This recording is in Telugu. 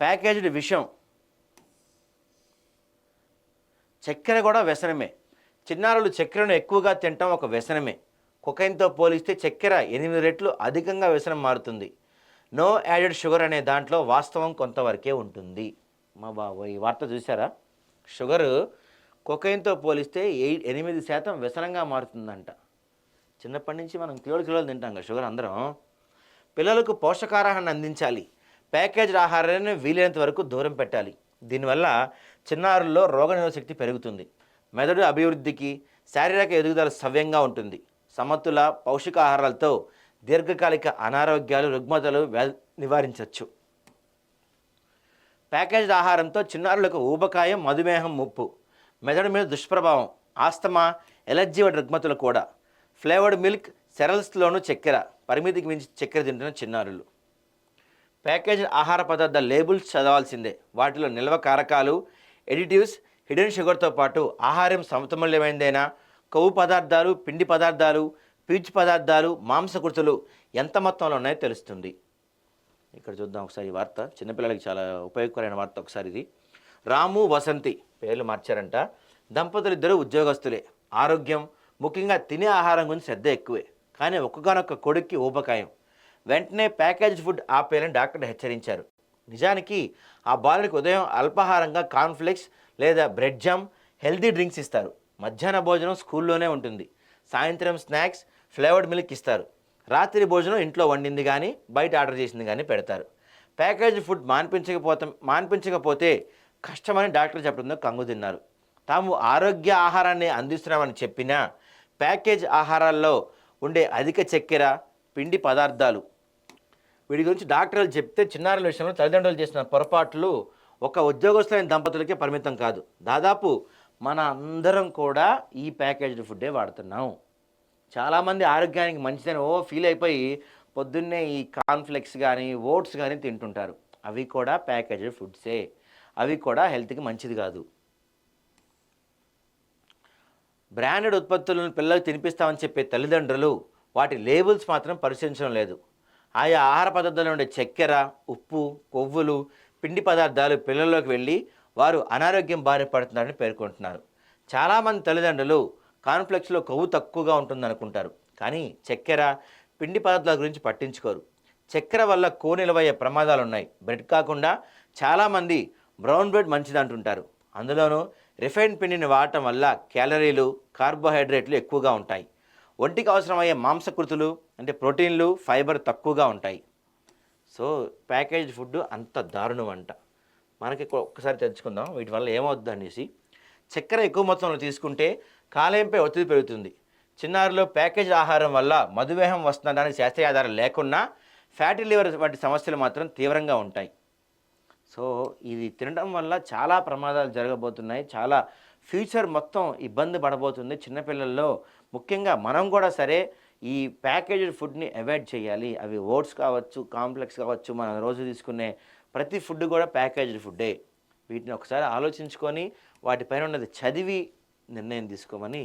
ప్యాకేజ్డ్ విషయం చక్కెర కూడా వ్యసనమే. చిన్నారులు చక్కెరను ఎక్కువగా తినటం ఒక వ్యసనమే. కుకైన్తో పోలిస్తే చక్కెర ఎనిమిది రెట్లు అధికంగా వ్యసనం మారుతుంది. నో యాడెడ్ షుగర్ అనే దాంట్లో వాస్తవం కొంతవరకే ఉంటుంది. మా బాబు ఈ వార్త చూసారా షుగర్ కొకైన్తో పోలిస్తే ఎయిట్ ఎనిమిది శాతం వ్యసనంగా మారుతుందంట. చిన్నప్పటి నుంచి మనం కిలోలు కిలోలు తింటాం కదా షుగర్ అందరం. పిల్లలకు పోషకాహారాన్ని అందించాలి. ప్యాకేజ్డ్ ఆహారాన్ని వీలైనంత వరకు దూరం పెట్టాలి. దీనివల్ల చిన్నారుల్లో రోగనిరోధ శక్తి పెరుగుతుంది. మెదడు అభివృద్ధికి శారీరక ఎదుగుదల సవ్యంగా ఉంటుంది. సమతుల పౌష్టికాహారాలతో దీర్ఘకాలిక అనారోగ్యాలు రుగ్మతలు నివారించవచ్చు ప్యాకేజ్డ్ ఆహారంతో చిన్నారులకు ఊబకాయం మధుమేహం ముప్పు మెదడు మీద దుష్ప్రభావం ఆస్తమా ఎలర్జీ వంటి రుగ్మతులు కూడా. ఫ్లేవర్డ్ మిల్క్ సెరల్స్లోనూ చక్కెర పరిమితికి మించి చక్కెర తింటున్న చిన్నారులు. ప్యాకేజ్ ఆహార పదార్థాల లేబుల్స్ చదవాల్సిందే. వాటిలో నిల్వ కారకాలు ఎడిటివ్స్ హిడెన్ షుగర్తో పాటు ఆహారం సమతుల్యమైనదైనా కొవ్వు పదార్థాలు పిండి పదార్థాలు పీచు పదార్థాలు మాంసకృతులు ఎంత మొత్తంలో ఉన్నాయో తెలుస్తుంది. ఇక్కడ చూద్దాం ఒకసారి వార్త. చిన్నపిల్లలకి చాలా ఉపయోగకరమైన వార్త ఒకసారి ఇది. రాము వసంతి పేర్లు మార్చారంట. దంపతులు ఇద్దరు ఉద్యోగస్తులే. ఆరోగ్యం ముఖ్యంగా తినే ఆహారం గురించి శ్రద్ధ ఎక్కువే. కానీ ఒక్కగానొక్క కొడుక్కి ఊబకాయం. వెంటనే ప్యాకేజ్ ఫుడ్ ఆపేయాలని డాక్టర్ హెచ్చరించారు. నిజానికి ఆ బాలుడికి ఉదయం అల్పాహారంగా కాన్ఫ్లెక్స్ లేదా బ్రెడ్ జామ్ హెల్తీ డ్రింక్స్ ఇస్తారు. మధ్యాహ్న భోజనం స్కూల్లోనే ఉంటుంది. సాయంత్రం స్నాక్స్ ఫ్లేవర్డ్ మిల్క్ ఇస్తారు. రాత్రి భోజనం ఇంట్లో వండింది కానీ బయట ఆర్డర్ చేసింది కానీ పెడతారు. ప్యాకేజ్ ఫుడ్ మాన్పించకపోతే మాన్పించకపోతే కష్టమని డాక్టర్ చెప్పడంతో కంగు తిన్నారు. తాము ఆరోగ్య ఆహారాన్ని అందిస్తున్నామని చెప్పినా ప్యాకేజ్ ఆహారాల్లో ఉండే అధిక చక్కెర పిండి పదార్థాలు వీడి గురించి డాక్టర్లు చెప్తే చిన్నారుల విషయంలో తల్లిదండ్రులు చేసిన పొరపాట్లు ఒక ఉద్యోగస్తులైన దంపతులకే పరిమితం కాదు. దాదాపు మన అందరం కూడా ఈ ప్యాకేజ్డ్ ఫుడ్డే వాడుతున్నాం. చాలామంది ఆరోగ్యానికి మంచిదని ఓ ఫీల్ అయిపోయి పొద్దున్నే ఈ కాన్ఫ్లెక్స్ కానీ ఓట్స్ కానీ తింటుంటారు. అవి కూడా ప్యాకేజ్డ్ ఫుడ్సే. అవి కూడా హెల్త్కి మంచిది కాదు. బ్రాండెడ్ ఉత్పత్తులను పిల్లలకు తినిపిస్తామని చెప్పే తల్లిదండ్రులు వాటి లేబుల్స్ మాత్రం పరిశీలించడం లేదు. ఆయా ఆహార పదార్థాలు ఉండే చక్కెర ఉప్పు కొవ్వులు పిండి పదార్థాలు పిల్లల్లోకి వెళ్ళి వారు అనారోగ్యం బారిన పడుతున్నారని పేర్కొంటున్నారు. చాలామంది తల్లిదండ్రులు కాన్ఫ్లెక్స్లో కొవ్వు తక్కువగా ఉంటుందనుకుంటారు. కానీ చక్కెర పిండి పదార్థాల గురించి పట్టించుకోరు. చక్కెర వల్ల కో నిలవయ్యే ప్రమాదాలు ఉన్నాయి బ్రెడ్ కాకుండా చాలామంది బ్రౌన్ బ్రెడ్ మంచిది అంటుంటారు అందులోనూ రిఫైన్డ్ పిండిని వాడటం వల్ల క్యాలరీలు కార్బోహైడ్రేట్లు ఎక్కువగా ఉంటాయి. ఒంటికి అవసరమయ్యే మాంసకృతులు అంటే ప్రోటీన్లు ఫైబర్ తక్కువగా ఉంటాయి. సో ప్యాకేజ్ ఫుడ్ అంత దారుణం అంట మనకి ఒక్కసారి తెచ్చుకుందాం వీటి వల్ల ఏమవుద్ది అనేసి చక్కెర ఎక్కువ మొత్తంలో తీసుకుంటే కాలేయంపై ఒత్తిడి పెరుగుతుంది. చిన్నారులో ప్యాకేజ్ ఆహారం వల్ల మధుమేహం వస్తుందడానికి శాస్త్రీయ ఆధారం లేకున్నా ఫ్యాటీ లివర్ వంటి సమస్యలు మాత్రం తీవ్రంగా ఉంటాయి. సో ఇది తినడం వల్ల చాలా ప్రమాదాలు జరగబోతున్నాయి. చాలా ఫ్యూచర్ మొత్తం ఇబ్బంది పడబోతుంది. చిన్నపిల్లల్లో ముఖ్యంగా మనం కూడా సరే ఈ ప్యాకేజ్డ్ ఫుడ్ని అవాయిడ్ చేయాలి. అవి ఓట్స్ కావచ్చు కాంప్లెక్స్ కావచ్చు మనం రోజు తీసుకునే ప్రతి ఫుడ్ కూడా ప్యాకేజ్డ్ ఫుడ్డే. వీటిని ఒకసారి ఆలోచించుకొని వాటిపైన ఉన్నది చదివి నిర్ణయం తీసుకోమని